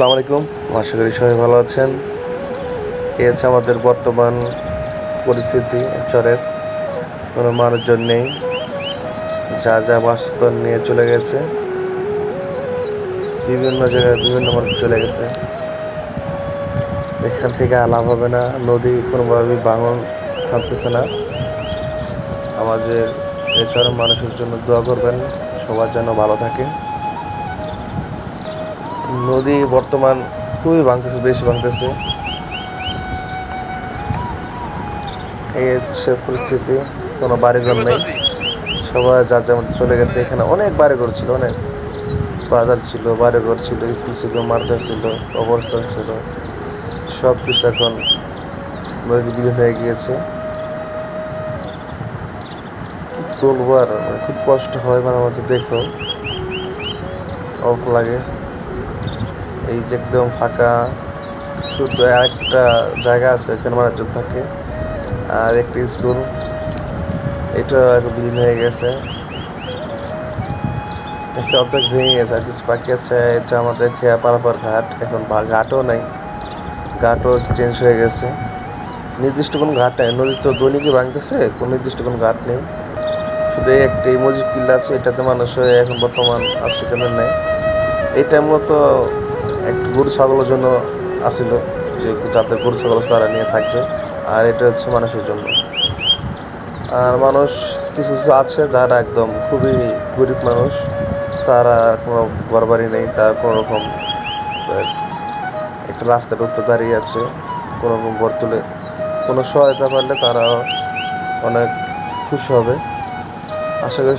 আসসালামু আলাইকুম। আশা করি সবাই ভালো আছেন। এই হচ্ছে আমাদের বর্তমান পরিস্থিতি, চরের। কোনো মানুষজন নেই। যা যা বাস্তব নিয়ে চলে গেছে। বিভিন্ন জায়গায় বিভিন্ন মানুষ চলে গেছে। এখান থেকে লাভ হবে না। নদী কোনোভাবেই ভাঙন থাকতেছে না। আমাদের চরের মানুষের জন্য দোয়া করবেন। সবার যেন ভালো থাকে। নদী বর্তমান খুবই ভাঙতেছে বেশি ভাঙতেছে। এই হচ্ছে পরিস্থিতি কোনো বাড়িঘর নেই। সবাই যার যেমন চলে গেছে এখানে অনেক বাড়িঘর ছিল অনেক বাজার ছিল বাড়িঘর ছিল স্কুল ছিল মাদ্রাসা ছিল অবস্থান ছিল সব কিছু এখন নদী বিলীন হয়ে গিয়েছে। কি বলব আর খুব কষ্ট হয় মানে আমাদের দেখো। অল্প লাগে। এই যে একদম ফাঁকা, শুধু একটা জায়গা আছে এখানে মানুষজন থাকে আর একটি স্কুল। এটা বিলীন হয়ে গেছে। একটা অর্ধেক ভেঙে গেছে, আর কিছু বাকি আছে। এটা আমাদের খেয়া পারাপার ঘাট, এখন ঘাটও নেই। ঘাটও চেঞ্জ হয়ে গেছে। নির্দিষ্ট কোনো ঘাট নেই। নদী তো দৈনিকই ভাঙতেছে, কোনো নির্দিষ্ট কোনো ঘাট নেই। শুধু একটি মসজিদ কিল্লা আছে, এটাতে মানুষ এখন বর্তমান আশ্রয় নেই। এটা মূলত একটু গরু ছাগলের জন্য আসিল, যে যাতে গরু ছাগল তারা নিয়ে থাকবে। আর এটা হচ্ছে মানুষের জন্য। আর মানুষ কিছু কিছু আছে যারা একদম খুবই গরিব মানুষ। তারা কোনো ঘর বাড়ি নেই, তার কোনো রকম একটা রাস্তার উপরে দাঁড়িয়ে আছে, কোনো রকম ঘর তুলে। কোনো সহায়তা পারলে তারা অনেক খুশি হবে। আশা করি